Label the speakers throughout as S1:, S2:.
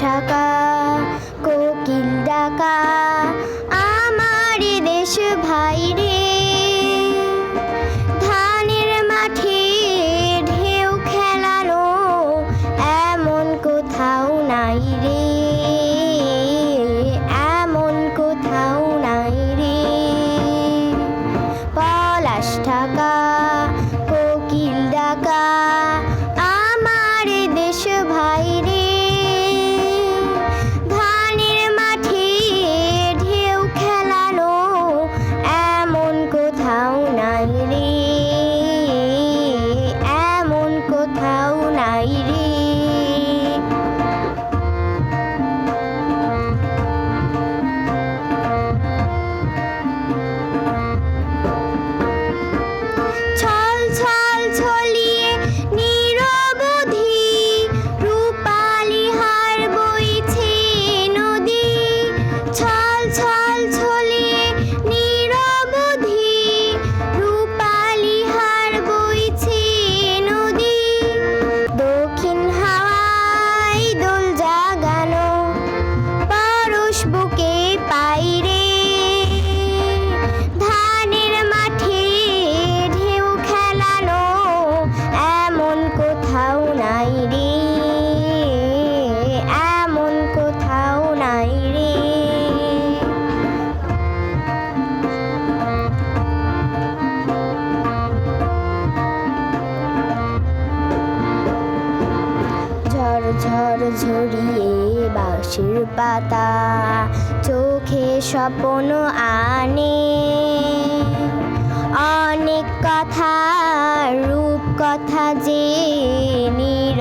S1: ঢাকা, কোকিল ডাকা আমার দেশ ভাই রে। ধানের মাঠে ঢেউ খেলানো, এমন কোথাও নাই রে। নাই এমন কোথাও নাই রে। ঝড় ঝড় পাতা চোখে স্বপ্ন আনে। অনেক কথা রূপ কথা যে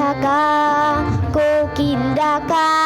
S1: ঢাকা কোকিল ডাকা